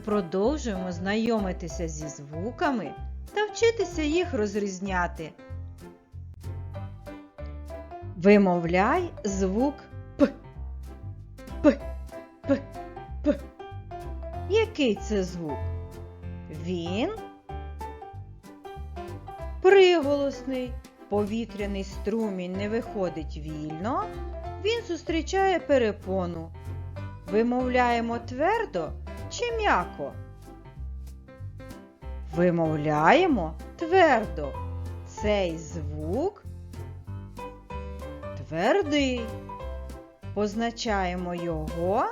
продовжуємо знайомитися зі звуками та вчитися їх розрізняти. Вимовляй звук П. П. П. П. Який це звук? Він приголосний. Повітряний струмінь не виходить вільно. Він зустрічає перепону. Вимовляємо твердо чи м'яко? Вимовляємо твердо. Цей звук твердий. Позначаємо його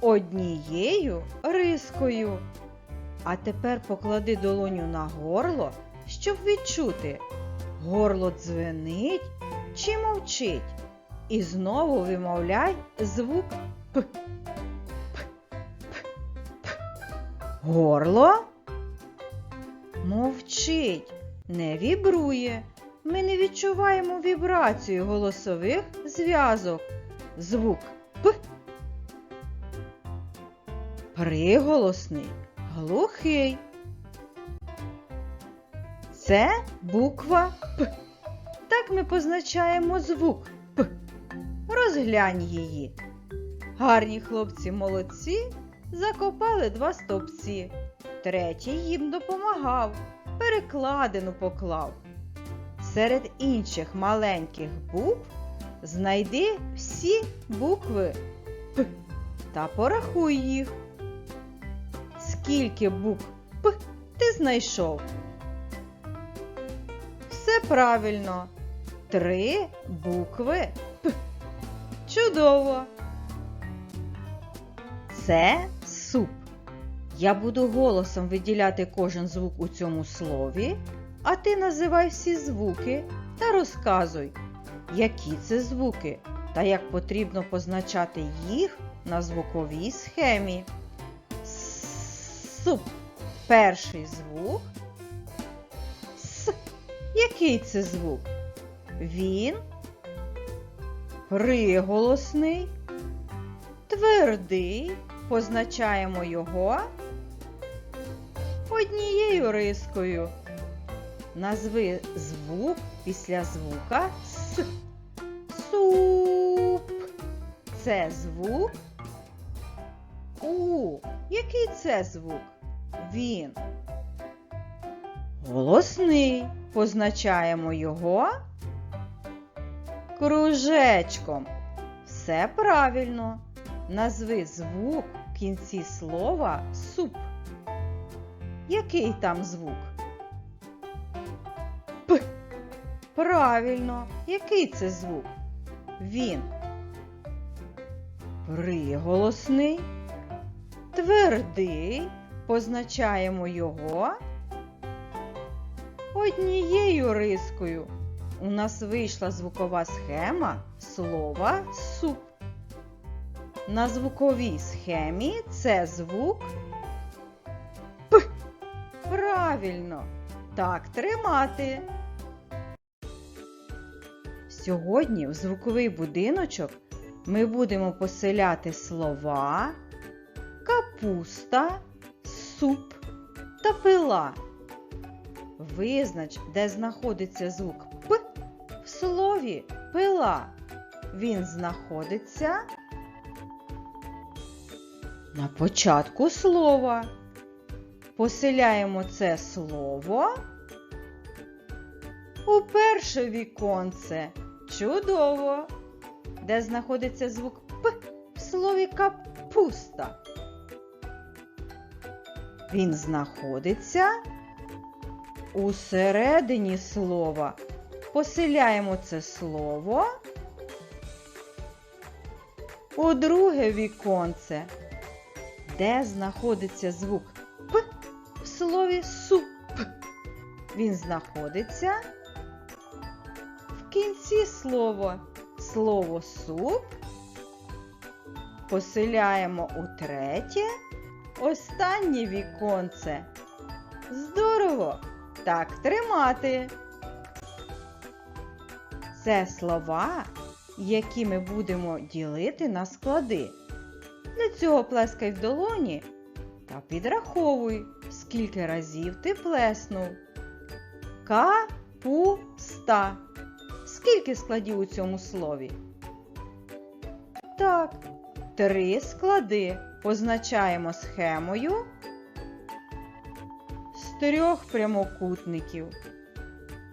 однією рискою. А тепер поклади долоню на горло, щоб відчути, горло дзвенить чи мовчить. І знову вимовляй звук П. П. П. П. Горло мовчить, не вібрує. Ми не відчуваємо вібрацію голосових зв'язок. Звук П. Приголосний, глухий. Це буква П. Так ми позначаємо звук П. Розглянь її. Гарні хлопці молодці закопали два стовпці. Третій їм допомагав, перекладину поклав. Серед інших маленьких букв знайди всі букви П та порахуй їх. Скільки букв П ти знайшов? Все правильно. Три букви П. Чудово. Це суп. Я буду голосом виділяти кожен звук у цьому слові, а ти називай всі звуки та розказуй, які це звуки та як потрібно позначати їх на звуковій схемі. Суп. Перший звук. С. Який це звук? Він приголосний, твердий. Позначаємо його однією рискою. Назви звук після звука С. Суп. Це звук У. Який це звук? Він. Голосний. Позначаємо його кружечком. Все правильно. Назви звук в кінці слова суп. Який там звук? П. Правильно. Який це звук? Він. Приголосний. Твердий. Позначаємо його однією рискою. У нас вийшла звукова схема слова суп. На звуковій схемі це звук П. Правильно. Так тримати. Сьогодні в звуковий будиночок ми будемо поселяти слова капуста, суп та пила. Визнач, де знаходиться звук П в слові пила. Він знаходиться на початку слова. Поселяємо це слово у перше віконце. Чудово! Де знаходиться звук П в слові капуста. Він знаходиться у середині слова. Поселяємо це слово у друге віконце, де знаходиться звук П в слові суп. Він знаходиться в кінці слова. Слово суп поселяємо у третє, останнє віконце. Здорово! Так тримати. Це слова, які ми будемо ділити на склади. Для цього плескай в долоні та підраховуй, скільки разів ти плеснув. Капуста. Скільки складів у цьому слові? Так, три склади позначаємо схемою з трьох прямокутників.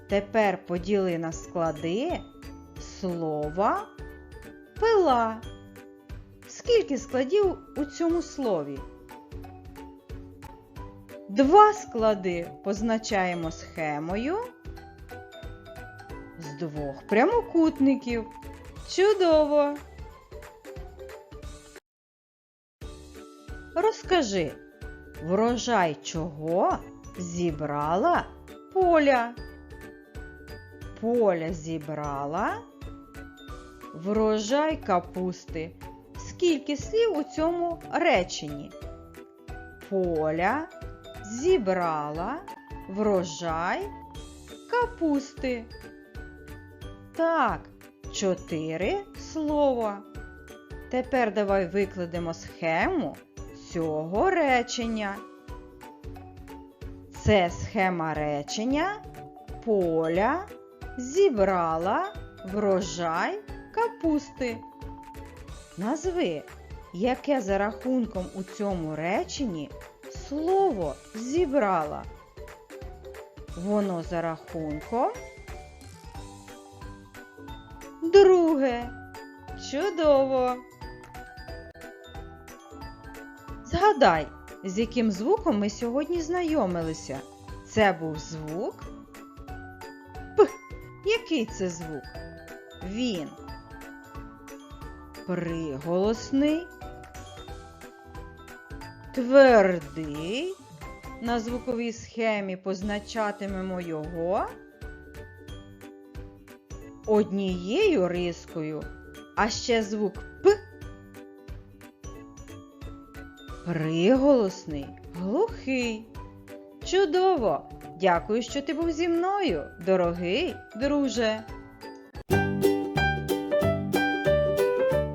Тепер поділи на склади слова пила. Скільки складів у цьому слові? Два склади позначаємо схемою з двох прямокутників. Чудово! Розкажи, врожай чого зібрала поля? Поля зібрала врожай капусти. Скільки слів у цьому реченні? Поля зібрала врожай капусти. Так, чотири слова. Тепер давай викладемо схему цього речення. Це схема речення поля зібрала врожай капусти. Назви, яке за рахунком у цьому реченні слово зібрала. Воно за рахунком. Друге. Чудово. Згадай, з яким звуком ми сьогодні знайомилися. Це був звук П. Який це звук? Він приголосний, твердий. На звуковій схемі позначатимемо його однією рискою, а ще звук П. Приголосний, глухий. Чудово! Дякую, що ти був зі мною, дорогий друже.